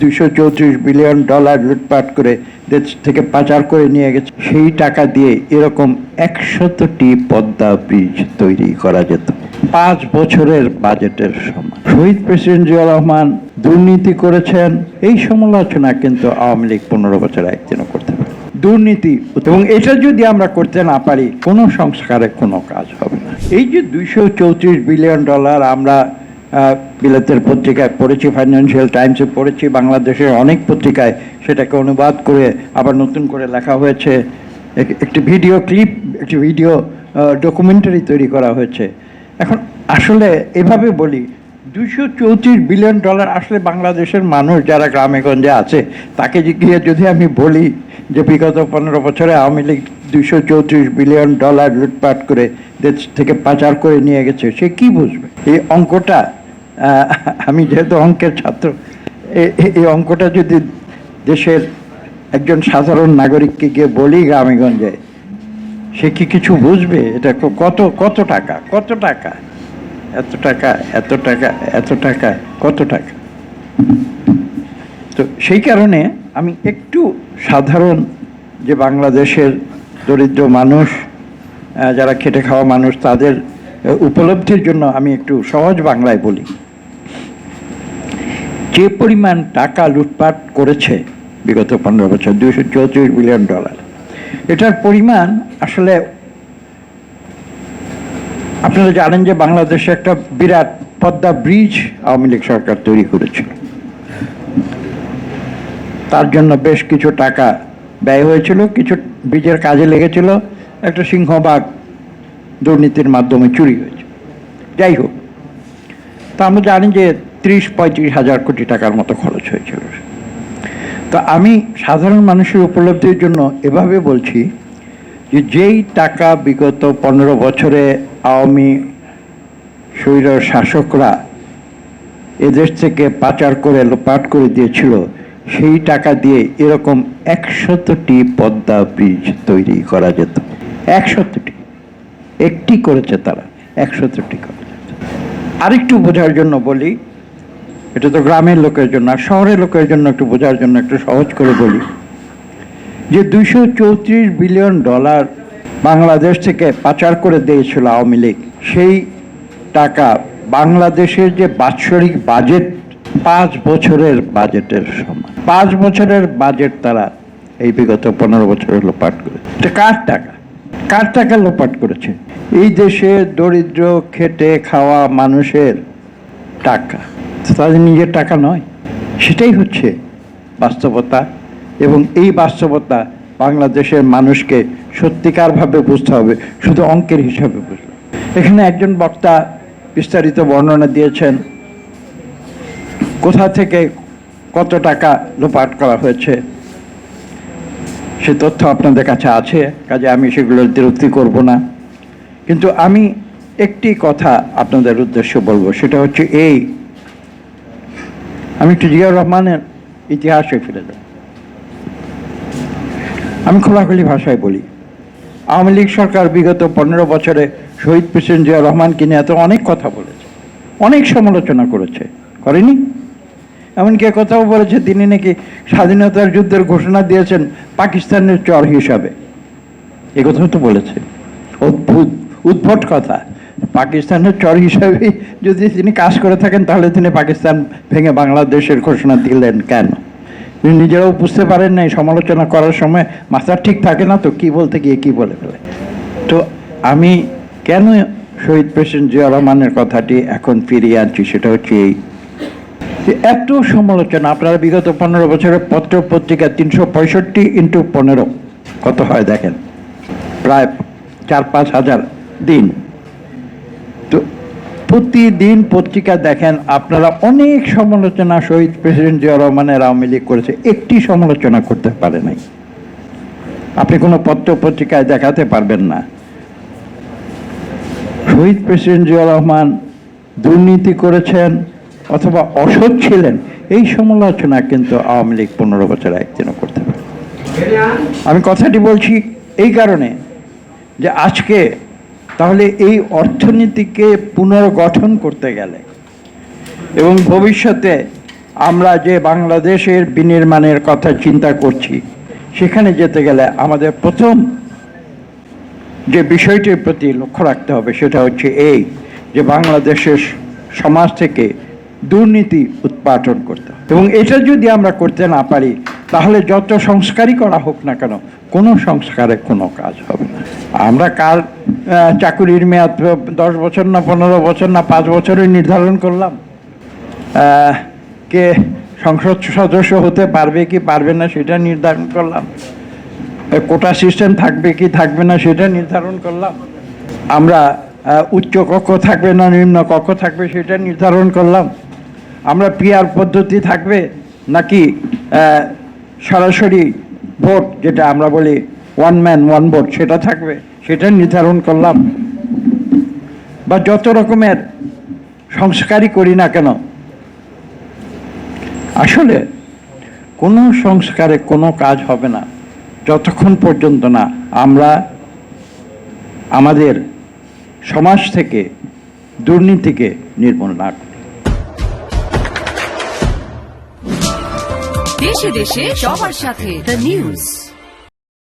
দুশো চৌত্রিশ billion dollar লুটপাট করে দেশ থেকে পাচার করে নিয়ে গেছে। সেই টাকা দিয়ে এরকম একশতটি পদ্মা ব্রিজ তৈরি করা যেত। পাঁচ বছরের বাজেটের সময়। শহীদ প্রেসিডেন্ট জিয়া রহমান দুর্নীতি করেছেন। এই সমালোচনা কিন্তু আওয়ামী লীগ পনেরো বছর একদিনও করতে পারে? দুর্নীতি এবং এটা যদি আমরা করতে না পারি, কোনো সংস্কারে কোনো কাজ হবে না। এই যে দুইশো চৌত্রিশ বিলিয়ন ডলার আমরা বিলেতের পত্রিকায় পড়েছি ফাইন্যান্সিয়াল টাইমসে পড়েছি, বাংলাদেশের অনেক পত্রিকায় সেটাকে অনুবাদ করে আবার নতুন করে লেখা হয়েছে। একটি ভিডিও ক্লিপ, একটি ভিডিও ডকুমেন্টারি তৈরি করা হয়েছে। এখন আসলে এভাবে বলি দুশো চৌত্রিশ বিলিয়ন ডলার আসলে বাংলাদেশের মানুষ যারা গ্রামে গঞ্জে আছে, তাকে গিয়ে যদি আমি বলি যে বিগত পনেরো বছরে আওয়ামী লীগ দুশো চৌত্রিশ বিলিয়ন ডলার লুটপাট করে দেশ থেকে পাচার করে নিয়ে গেছে, সে কি বুঝবে? এই অঙ্কটা আমি যেহেতু অঙ্কের ছাত্র এই অঙ্কটা যদি দেশের একজন সাধারণ নাগরিককে গিয়ে বলি গ্রামে গঞ্জে সে কি কিছু বুঝবে? এটা কত কত টাকা কত টাকা? এত টাকা এত টাকা এত টাকা, কত টাকা? তো সেই কারণে আমি একটু সাধারণ যে বাংলাদেশের দরিদ্র মানুষ যারা খেটে খাওয়া মানুষ, তাদের উপলব্ধির জন্য আমি একটু সহজ বাংলায় বলি। যে পরিমাণ টাকা লুটপাট করেছে, বিগত পনেরো বছর দুশো চৌত্রিশ বিলিয়ন ডলার, এটার পরিমাণ আসলে আপনারা জানেন যে বাংলাদেশে একটা বিরাট পদ্মা ব্রিজ আওয়ামী লীগ সরকার তৈরি করেছিল। তার জন্য বেশ কিছু টাকা ব্যয় হয়েছিল, কিছু ব্রিজের কাজে লেগেছিল, একটা সিংহবাগ দুর্নীতির মাধ্যমে চুরি হয়েছে। যাই হোক, তা আমরা জানি যে ত্রিশ, পঁয়ত্রিশ হাজার কোটি টাকার মতো খরচ হয়েছিল। তো আমি সাধারণ মানুষের উপলব্ধির জন্য এভাবে বলছি যে যেই টাকা বিগত পনেরো বছরে আওয়ামী স্বৈর শাসকরা এদেশ থেকে পাচার করে, লোপাট করে দিয়েছিল, সেই টাকা দিয়ে এরকম একশতটি পদ্মা ব্রিজ তৈরি করা যেত। একশতটি। একটি করেছে তারা, একশতটি করা। যেত আরেকটু বোঝার জন্য বলি এটা তো গ্রামের লোকের জন্য আর শহরের লোকের জন্য একটু বোঝার জন্য একটু সহজ করে বলি। যে দুইশো চৌত্রিশ বিলিয়ন ডলার বাংলাদেশ থেকে পাচার করে দিয়েছিল আওয়ামী লীগ, সেই টাকা বাংলাদেশের যে বাৎসরিক বাজেট, পাঁচ বছরের বাজেটের সমান। পাঁচ বছরের বাজেট তারা এই বিগত পনেরো বছরে লোপাট করে। এটা কার টাকা? কার টাকা লোপাট করেছে? এই দেশে দরিদ্র, খেটে খাওয়া মানুষের টাকা। তাদের নিজের টাকা নয়, সেটাই হচ্ছে বাস্তবতা। এবং এই বাস্তবতা বাংলাদেশের মানুষকে সত্যিকারভাবে বুঝতে হবে, শুধু অঙ্কের হিসাবে বুঝবে এখানে একজন বক্তা বিস্তারিত বর্ণনা দিয়েছেন, কোথা থেকে কত টাকা লোপাট করা হয়েছে। সে তথ্য আপনাদের কাছে আছে, কাজে আমি সেগুলোর বিরক্তি করব না। কিন্তু আমি একটি কথা আপনাদের উদ্দেশ্য বলব, সেটা হচ্ছে এই আমি একটু জিয়াউর রহমানের ইতিহাসে ফিরে যাব আমি খোলাখুলি ভাষায় বলি, আওয়ামী লীগ সরকার বিগত পনেরো বছরে শহীদ প্রেসিডেন্ট জিয়া রহমানকে নিয়ে এত অনেক কথা বলেছে, অনেক সমালোচনা করেছে, করেনি? এমনকি কথাও বলেছে, তিনি নাকি স্বাধীনতার যুদ্ধের ঘোষণা দিয়েছেন পাকিস্তানের চর হিসাবে। এ কথাও তো বলেছে। অদ্ভুত, উদ্ভট কথা। পাকিস্তানের চর হিসাবে যদি তিনি কাজ করে থাকেন, তাহলে তিনি পাকিস্তান ভেঙে বাংলাদেশের ঘোষণা দিলেন কেন? তিনি নিজেরাও বুঝতে পারেন নাই, সমালোচনা করার সময় মাথা ঠিক থাকে না, তো কি বলতে গিয়ে কি বলে ফেলে? তো আমি কেন শহীদ প্রেসিডেন্ট জিয়া রহমানের কথাটি এখন ফিরিয়ে আনছি সেটা হচ্ছে এই এত সমালোচনা, আপনারা বিগত পনেরো বছরের পত্র পত্রিকা তিনশো পঁয়ষট্টি ইন্টু পনেরো, কত হয় দেখেন? প্রায় চার পাঁচ হাজার দিন। প্রতিদিন পত্রিকা দেখেন, আপনারা অনেক সমালোচনা শহীদ প্রেসিডেন্ট জিয়া রহমানের আওয়ামী লীগ করেছে, একটি সমালোচনা করতে পারে নাই। আপনি কোনো পত্র পত্রিকায় দেখাতে পারবেন না। শহীদ প্রেসিডেন্ট জিয়া রহমান দুর্নীতি করেছেন অথবা অসৎ ছিলেন, এই সমালোচনা কিন্তু আওয়ামী লীগ পনেরো বছর একদিনও করতে পারে। আমি কথাটি বলছি এই কারণে যে আজকে তাহলে এই অর্থনীতিকে পুনর্গঠন করতে গেলে এবং ভবিষ্যতে আমরা যে বাংলাদেশের বিনির্মাণের কথা চিন্তা করছি, সেখানে যেতে গেলে আমাদের প্রথম যে বিষয়টির প্রতি লক্ষ্য রাখতে হবে সেটা হচ্ছে এই যে বাংলাদেশের সমাজ থেকে দুর্নীতি উৎপাদন করতে এবং এটা যদি আমরা করতে না পারি, তাহলে যত সংস্কারই করা হোক না কেন, কোনো সংস্কারে কোনো কাজ হবে আমরা কার চাকুরির মেয়াদ দশ বছর না পনেরো বছর না পাঁচ বছরই নির্ধারণ করলাম। কে সংসদ সদস্য হতে পারবে কি পারবে না সেটা নির্ধারণ করলাম। কোটা সিস্টেম থাকবে কি থাকবে না সেটা নির্ধারণ করলাম। আমরা উচ্চ কক্ষ থাকবে না নিম্ন কক্ষ থাকবে সেটা নির্ধারণ করলাম। আমরা পিয়ার পদ্ধতি থাকবে নাকি সরাসরি ভোট, যেটা আমরা বলি ওয়ান ম্যান ওয়ান ভোট সেটা থাকবে, সেটা নির্ধারণ করলাম। বা যত রকমের সংস্কারই করি না কেন, আসলে কোনো সংস্কারে কোনো কাজ হবে না, যতক্ষণ পর্যন্ত না আমরা আমাদের সমাজ থেকে, দুর্নীতিকে নির্মূল না করি। দেশে দেশে সবার সাথে দ্য নিউজ